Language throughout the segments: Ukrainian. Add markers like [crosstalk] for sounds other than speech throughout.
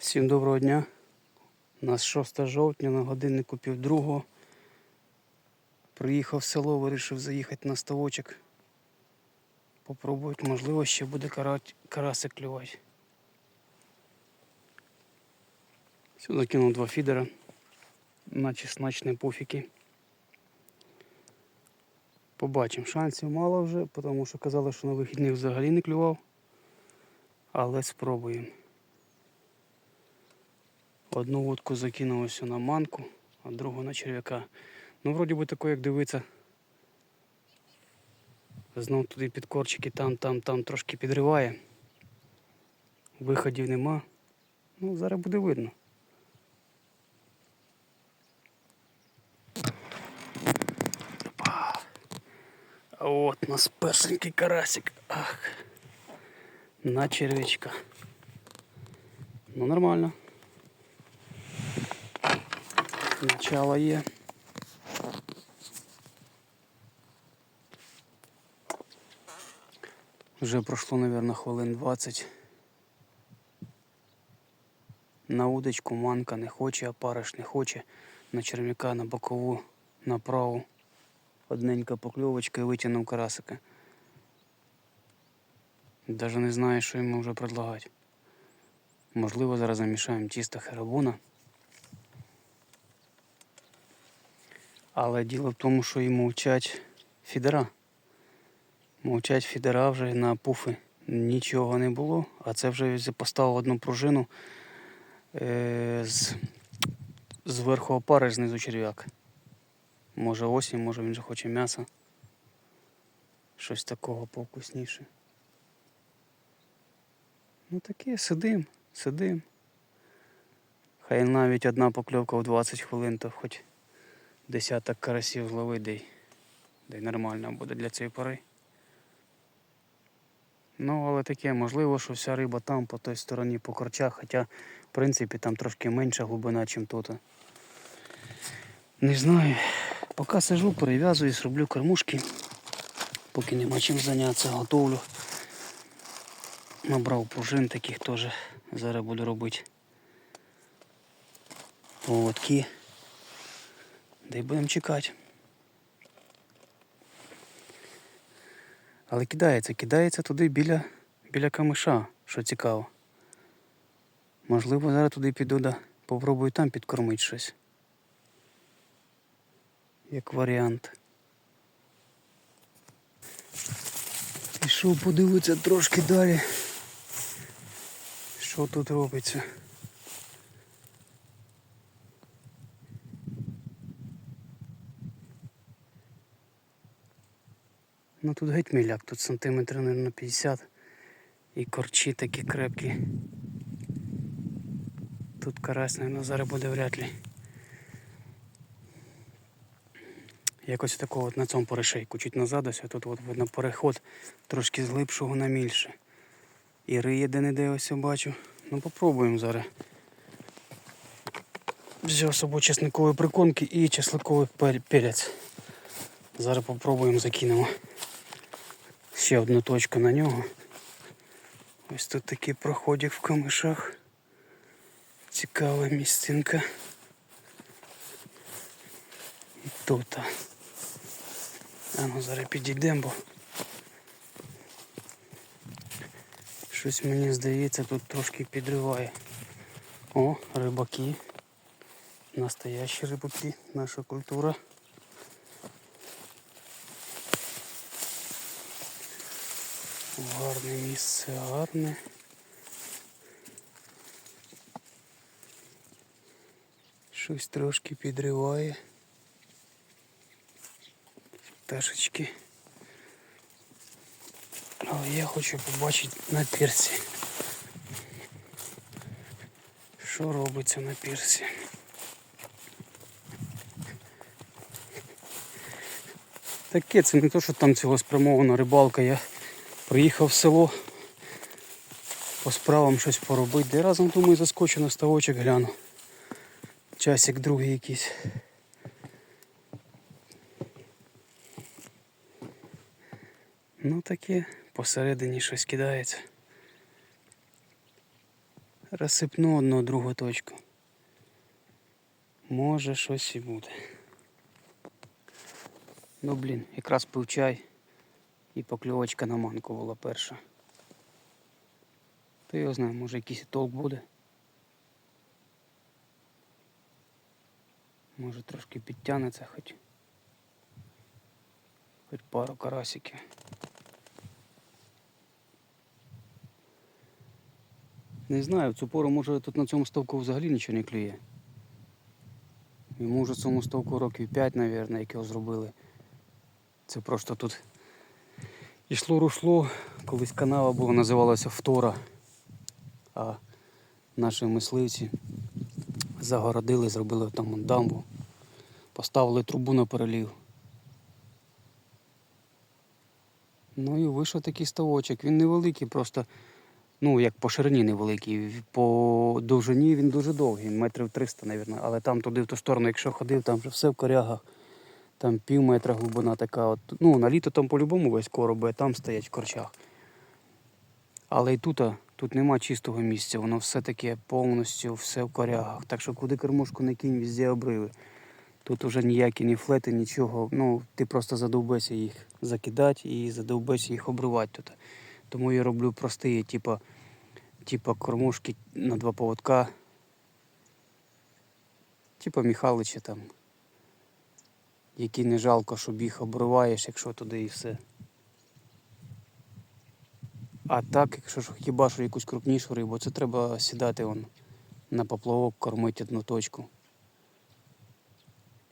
Всім доброго дня. У нас 6 жовтня на годиннику півдругого. Приїхав в село, вирішив заїхати на ставочок. Попробувати, можливо, ще буде карасик клювати. Сюди кинув два фідера на чесночні пуфіки. Побачимо. Шансів мало вже, тому що казали, що на вихідних взагалі не клював. Але спробуємо. Одну вудку закинув ось на манку, а другу на черв'яка. Ну, вроді би тако, як дивиться. Знов туди під корчики, там, там, там трошки підриває. Виходів нема. Ну, зараз буде видно. А от у нас першенький карасик. Ах. На червячка. Ну нормально. Начало є. Вже пройшло, мабуть, хвилин 20. На удочку манка не хоче, а париш не хоче. На черв'яка на бокову, на праву. Одненька покльовочка і витягнув карасика. Даже не знаю, що йому вже предлагати. Можливо, зараз замішаємо тісто херабуна. Але діло в тому, що і мовчать фідера. Мовчать фідера вже на пуфи нічого не було, а це вже поставив одну пружину е- з, зверху опари, знизу черв'як. Може осінь, може він же хоче м'яса. Щось такого повкусніше. Ну таке, сидим, сидим. Хай навіть одна покльовка в 20 хвилин, то хоч десяток карасів зловить, де й, нормально буде для цієї пори. Ну, але таке, можливо, що вся риба там, по той стороні, по корчах, хоча, в принципі, там трошки менша глибина, ніж тут. Не знаю. Поки сижу, перев'язуюсь, роблю кормушки. Поки нема чим зайнятися, готовлю. Набрав пружин таких теж. Зараз буду робити. Поводки. Да й будемо чекати. Але кидається, кидається туди біля, біля камиша, що цікаво. Можливо, зараз туди піду, да попробую там підкормити щось. Як варіант. Пішов подивитися трошки далі. Що тут робиться? Ну тут геть міляк, тут сантиметрів, мабуть, 50 і корчі такі крепкі. Тут карась, мабуть, зараз буде вряд ли. Якось такого от на цьому перешейку, чуть назад ось, тут от видно переход трошки з глибшого на мільше. І риє де-не-де ось я бачу. Ну попробуємо зараз. Взяв з собою чесникові прикормки і чесниковий пер- перець. Зараз попробуємо закинемо ще одну точку на нього. Ось тут такий проходик в камишах. Цікава місцинка. І тут. А ну зараз підійдемо, бо щось мені здається тут трошки підриває. О, рибаки. Настоящі рибаки, наша культура. Гарне місце, гарне. Щось трошки підриває. Пташечки. Але я хочу побачити на пірсі. Що робиться на пірсі? Таке, це не то, що там цілеспрямована рибалка. Я приїхав в село по справам щось поробити. Де разом думаю заскочу на ставочок гляну. Часик другий якийсь. Ну таке, посередині щось кидається. розсипну одну другу точку. Може щось і буде. Ну блін, якраз пив чай і покльовочка на манку була перша. То його знає, може якийсь толк буде. Може трошки підтягнеться хоч. Хоч пару карасиків. Не знаю, в цю пору може тут на цьому ставку взагалі нічого не клює. Йому вже цьому ставку років 5, мабуть, як його зробили. Це просто тут йшло рушло, колись канава була, називалася Втора. А наші мисливці загородили, зробили там дамбу, поставили трубу на перелів. Ну і вийшов такий ставочок. Він невеликий, просто, ну як по ширині невеликий. По довжині він дуже довгий, метрів 300, мабуть. Але там туди в ту сторону, якщо ходив, там вже все в корягах. Там пів метра глибина така. От, ну, на літо там по-любому весь короби, а там стоять в корчах. Але і тут, тут нема чистого місця, воно все таке повністю все в корягах. Так що куди кормушку не кинь, везде обриви. Тут уже ніякі ні флети, нічого. Ну, ти просто задовбешся їх закидати і задовбешся їх обривати тут. Тому я роблю прості, типа, типа кормушки на два поводка. Типа Михалича там. Які не жалко, щоб їх обриваєш, якщо туди і все. А так, якщо ж хіба що якусь крупнішу рибу, це треба сідати вон на поплавок, кормити одну точку.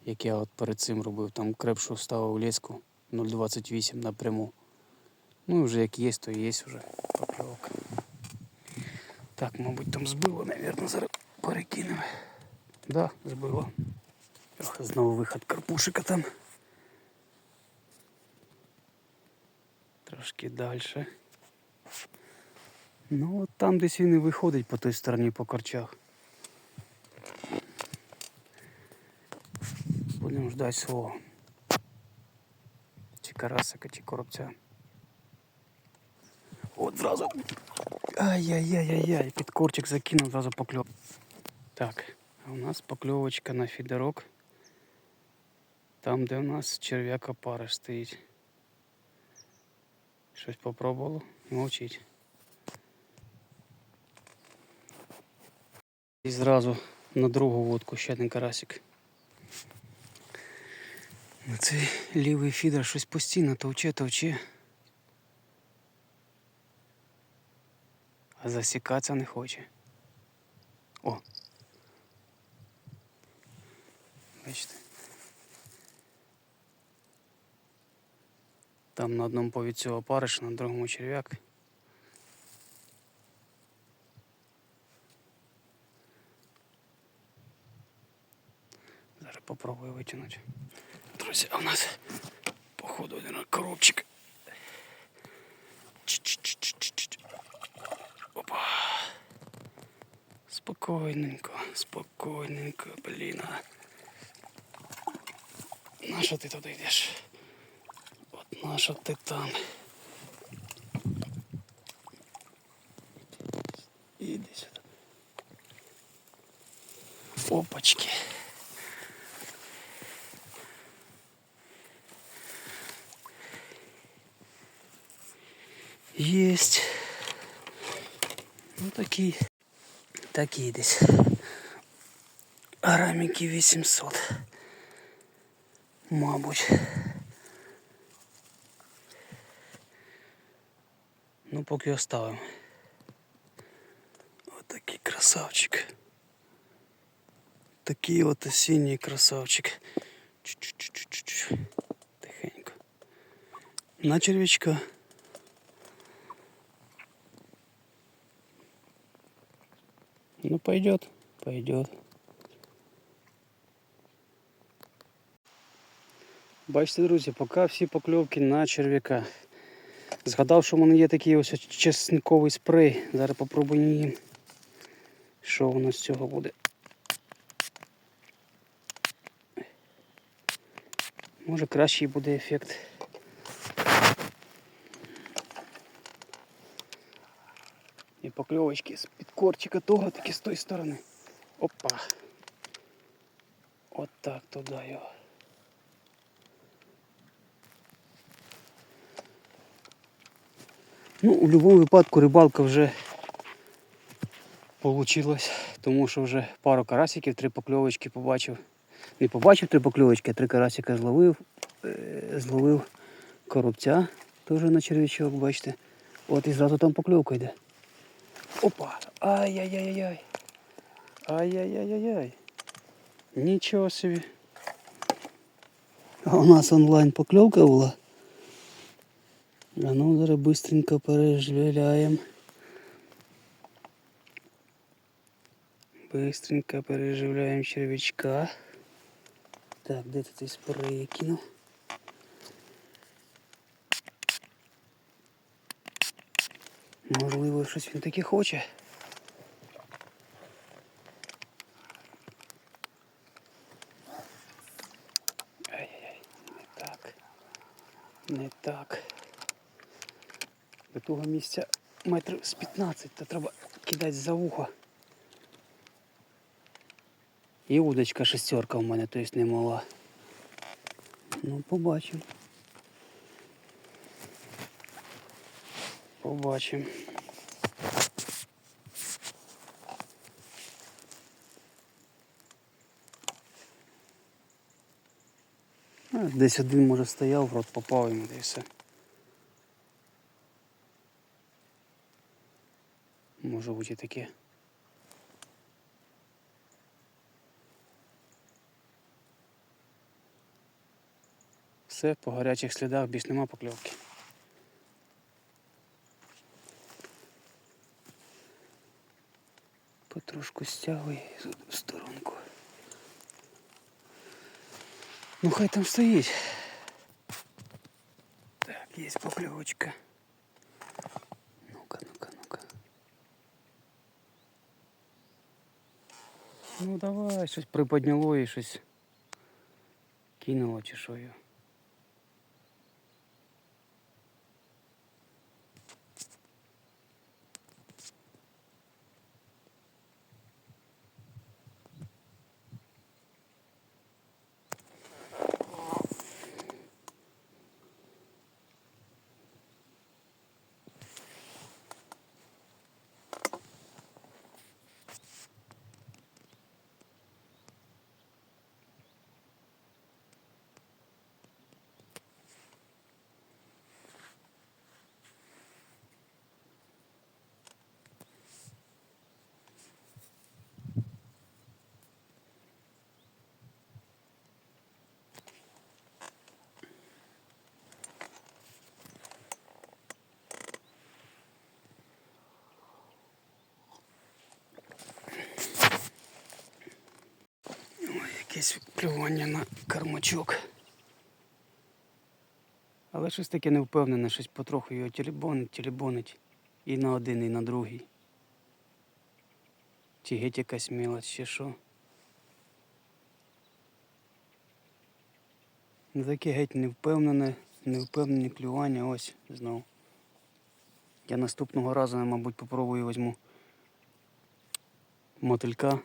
Як я от перед цим робив, там крепшу ставив леску 0,28 напряму. Ну і вже як є, то є вже поплавок. Так, мабуть, там збило, мабуть, зараз перекинемо. Да, збило. Знову виход карпушика там. Трошки далі. Ну, от там десь він і виходить по той стороні по корчах. Будемо ждати свого. Чи карасика, чи коробця. От зразу. Ай-яй-яй-яй-яй, під корчик закинув, зразу покльов. Так, а у нас покльовочка на фідерок. Там, де у нас черв'яка пара стоїть. Щось попробувало, мовчить. І зразу на другу водку ще один карасик. Цей лівий фідер щось постійно товче, товче. А засікатися не хоче. О. Бачите. Там на одному повідцю опариш, на другому черв'як. Зараз попробую витягнути. Друзі, а у нас походу один коробчик. Ч-ч-ч-ч-ч-ч. Опа. Спокійненько, спокійненько, блін. На що ти туди йдеш? На що ти там? Іди сюди. Опачки. Есть. Ну такий. Такий десь. Граміки 800. Мабуть. Ну, поки оставимо. Отакий красавчик. Такий от осінній красавчик. Чу-чу-чу-чу-чу. Тихенько. На червячка. Ну пойдет, пойдет. Бачите, друзі, поки всі покльовки на черв'яка. Згадав, що в мене є такий ось чесниковий спрей. Зараз попробуємо. Що воно з цього буде. Може кращий буде ефект. І покльовочки з під корчика того, так з тої сторони. Опа. От так туди його. Ну, у будь-якому випадку рибалка вже получилась, тому що вже пару карасиків, три покльовочки побачив. Не побачив три покльовочки, а три карасика зловив. Е, зловив коробця теж на черв'ячок, бачите. От і зразу там покльовка йде. Опа! Ай-яй-яй-яй. Ай-яй-яй-яй. Нічого собі. А у нас онлайн покльовка була. А ну зараз быстренько пережвіляємо. Быстренько переживляємо червячка. Так, де ти цей спрей кинув? Можливо, щось він таке хоче. Ай-яй-яй, не так. Не так. До того місця метрів з 15, то треба кидати за вухо. І удочка шестерка в мене, тобто не мала. Ну, побачимо. Побачимо. Десь один може стояв, в рот попав йому, і все. Може бути таке. Все, по гарячих слідах більш нема покльовки. Потрошку стягує в сторонку. Ну хай там стоїть. Так, є покльовочка. Ну давай, щось приподняло і щось кинуло чи що його. Якесь клювання на кармачок. Але щось таке не впевнене, щось потроху його телебонить, телебонить. І на один, і на другий. Чи геть якась мілоч, чи що. Ну таке геть невпевнене, невпевнені клювання, ось знову. Я наступного разу, мабуть, попробую візьму мотилька.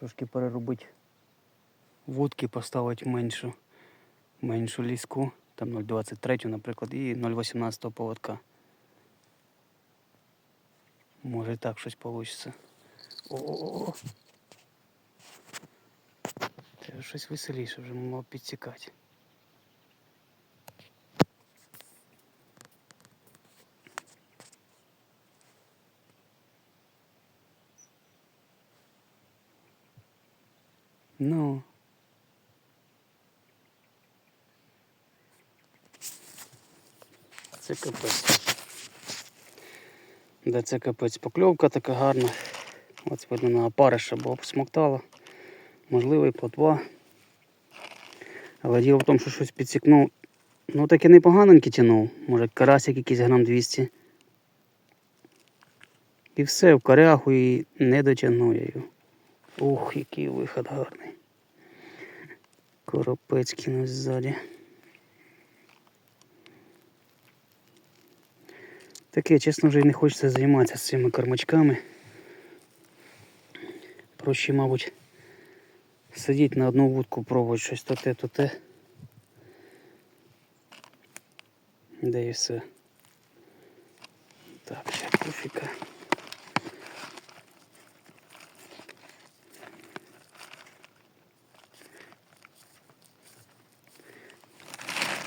Трошки переробити вудки, поставити меншу, меншу ліску, там 0,23, наприклад, і 0,18 поводка. Може так щось вийде. О-о-о. Це щось веселіше, вже мав підсікати. Ну. Це капець. Да, це капець. Покльовка така гарна. От видно на опариша, бо посмоктала. Можливо і плотва. Але діло в тому, що щось підсікнув. Ну таке непоганеньке тянув. Може карасик якийсь грам 200. І все, в корягу і не дотягнув я його. Ух, який виход гарний. Коропець кинусь ззаді. Таке, чесно, вже не хочеться займатися з цими кормачками. Проще, мабуть, сидіти на одну вудку, пробувати щось то те, то те. Де і все. Так, ще пуфіка.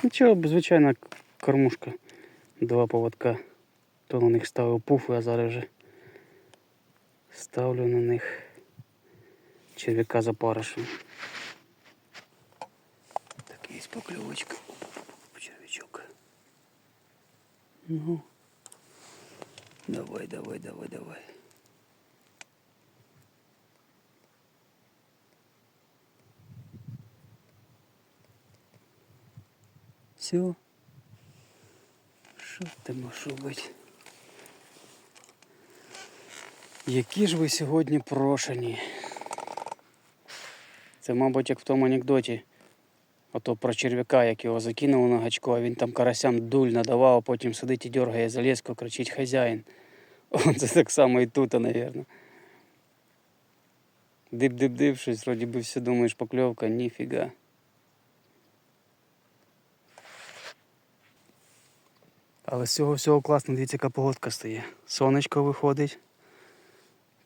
Нічого, звичайна кормушка. Два поводка. То на них ставив пуфи, а зараз вже ставлю на них черв'яка за паришем. Так, є покльовочка. Червячок. Ну. Давай, давай, давай, давай. Все. Що ти можеш робити? Які ж ви сьогодні прошені? Це, мабуть, як в тому анекдоті. Ото про черв'яка, як його закинули на гачко, а він там карасям дуль надавав, а потім сидить і дергає за леску, кричить хазяїн. [laughs] О, це так само і тут, мабуть. Дип-дип-дип, щось вроді би все думаєш, покльовка, ніфіга. Але з цього всього класно, дивіться, яка погодка стає. Сонечко виходить.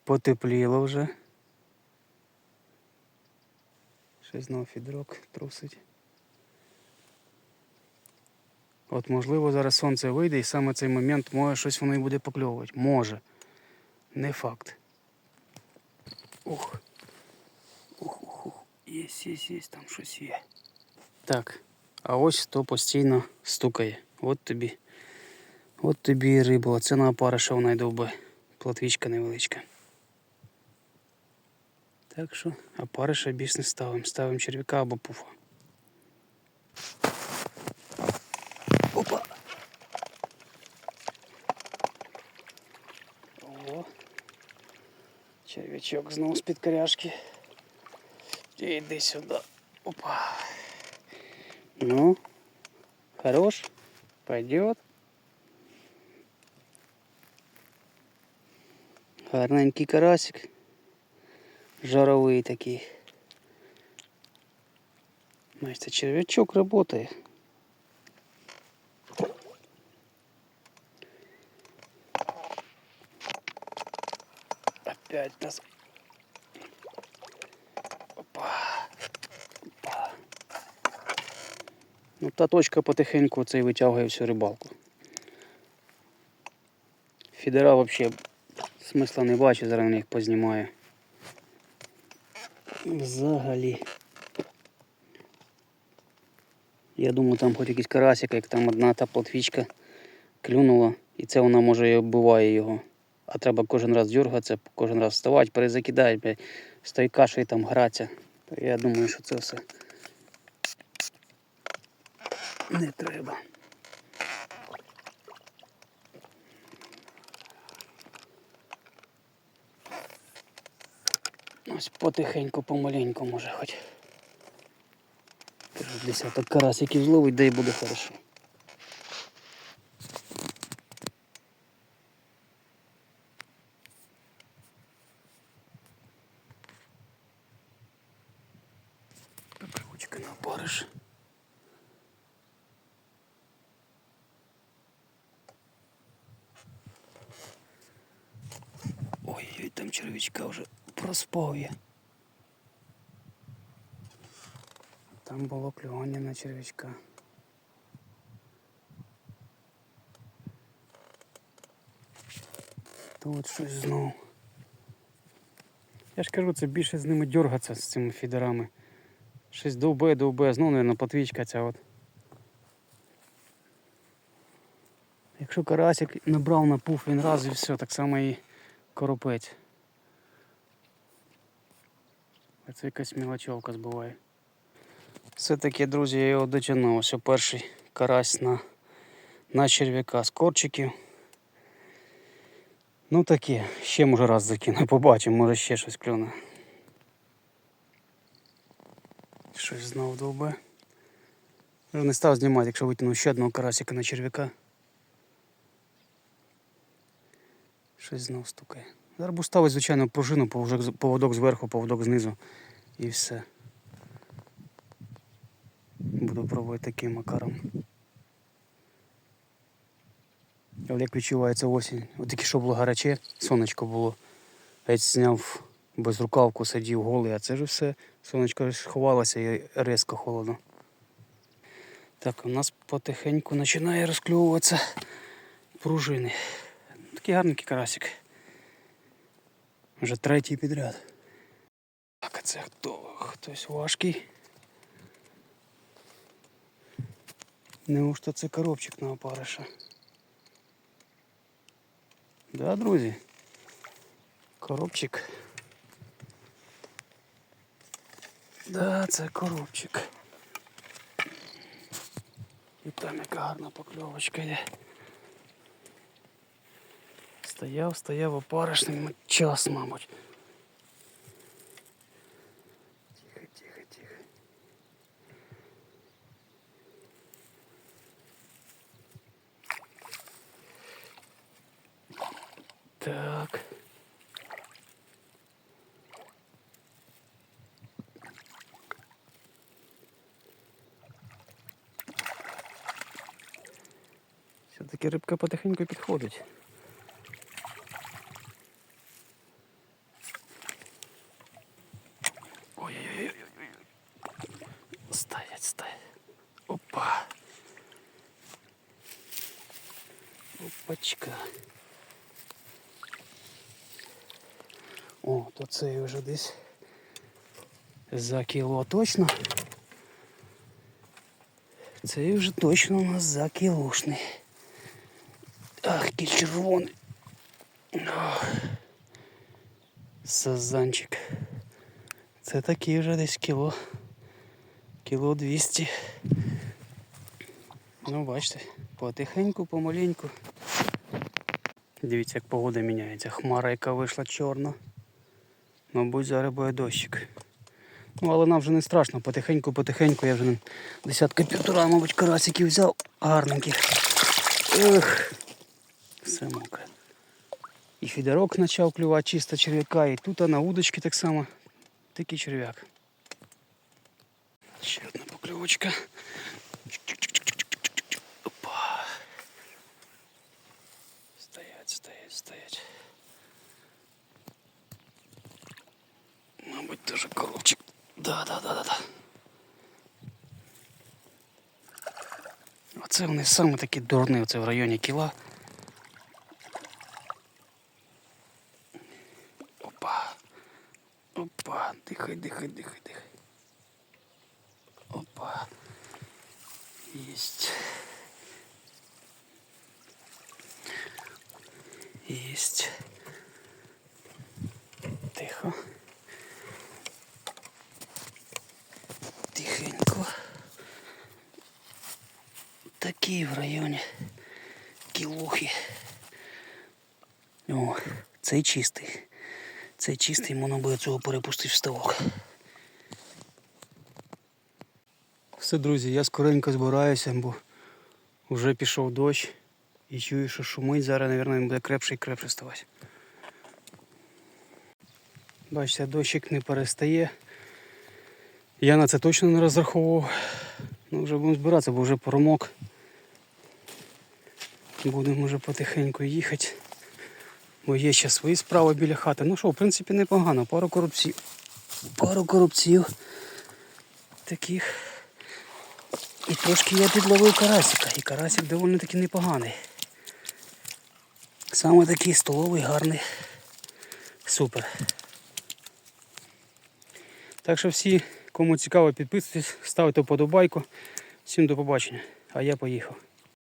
Потепліло вже. Ще знову фідрок трусить. От можливо зараз сонце вийде і саме цей момент може щось воно і буде покльовувати. Може. Не факт. Ух. Ух, ух, ух. Єсть, єсть, єсть, там щось є. Так. А ось то постійно стукає. От тобі. От тобі і риба. Це на опариша вона йде би. Платвічка невеличка. Так що опариша більш не ставимо. Ставимо черв'яка або пуфа. Опа. О. Черв'ячок знову з-під коряшки. Іди сюди. Опа. Ну, хорош. Пойдет. Гарненький карасик. Жаровий такий. Значит, червячок работает. Опять нас. Опа. Опа. Ну, та точка потихеньку цей витягує всю рибалку. Фідера взагалі смисла не бачу, зараз на них познімаю. Взагалі. Я думаю, там хоч якийсь карасик, як там одна та плотвічка клюнула, і це вона може і оббиває його. А треба кожен раз дергатися, кожен раз вставати, перезакидати, з тої кашею там гратися. Я думаю, що це все не треба. Ось потихеньку, помаленьку може хоч. Десяток карасиків зловить, да і буде хорошо. Поклевочка на опариш. Ой-ой, там червячка вже проспав. Там було клювання на червячка. Тут щось знову. Я ж кажу, це більше з ними дергатися з цими фідерами. Щось довбе, довбе, знову, мабуть, потвічка ця от. Якщо карасик набрав на пуф він раз і все, так само і коропець. А це якась мілочовка збиває. Все-таки, друзі, я його дотягнув. Ось перший карась на, на черв'яка з корчиків. Ну таке, ще може раз закину, [laughs] побачимо, може ще щось клюне. Щось знову довбе. Вже не став знімати, якщо витягнув ще одного карасика на черв'яка. Щось знов стукає. Зараз буду ставити, звичайно, пружину, поводок, зверху, поводок знизу. І все. Буду пробувати таким макаром. Але як відчувається осінь. От тільки що було гаряче, сонечко було. Геть зняв безрукавку, сидів голий, а це ж все. Сонечко сховалося і різко холодно. Так, у нас потихеньку починає розкльовуватися пружини. Такий гарненький карасик. Вже третій підряд. Так, а це хто? Хтось важкий. Неужто це коробчик на опариша? Да, друзі. Коробчик. Да, це коробчик. І там яка гарна покльовочка є. Стояв, стояв опаришним час, мабуть. Тихо, тихо, тихо. Так. Все-таки рибка потихеньку підходить. За кіло точно. Цей вже точно у нас за кілошний. Ах, який червоний. Сазанчик. Це такий вже десь кіло. Кіло 200. Ну, бачите, потихеньку, помаленьку. Дивіться, як погода міняється. Хмара, яка вийшла чорна. Мабуть, зараз буде дощик. Ну, але нам вже не страшно, потихеньку-потихеньку я вже десятка півтора, мабуть, карасиків взяв гарненьких. Ех, все мокре. І фідерок почав клювати чисто черв'яка, і тут а на удочки так само. Такий черв'як. Ще одна покльовочка. Опа. Стоять, стоять, стоять. Мабуть, дуже коробчик. Да, да, да, да, да. Оце вони саме такі дурні, оце в районі кіла. Опа. Опа. Дихай, дихай, дихай, дихай. Опа. Есть. Есть. Тихо. Тихенько. Такі в районі кілухи. О, цей чистий. Цей чистий, можна буде цього перепустити в ставок. Все, друзі, я скоренько збираюся, бо вже пішов дощ і чую, що шумить. Зараз, мабуть, він буде крепше і крепше ставати. Бачите, дощик не перестає. Я на це точно не розраховував. Ну, вже будемо збиратися, бо вже промок. Будемо вже потихеньку їхати. Бо є ще свої справи біля хати. Ну що, в принципі, непогано. Пару коробців. Пару коробців. Таких. І трошки я підловив карасика. І карасик доволі таки непоганий. Саме такий столовий, гарний. Супер. Так що всі, кому цікаво, підписуйтесь, ставте вподобайку. Всім до побачення. А я поїхав.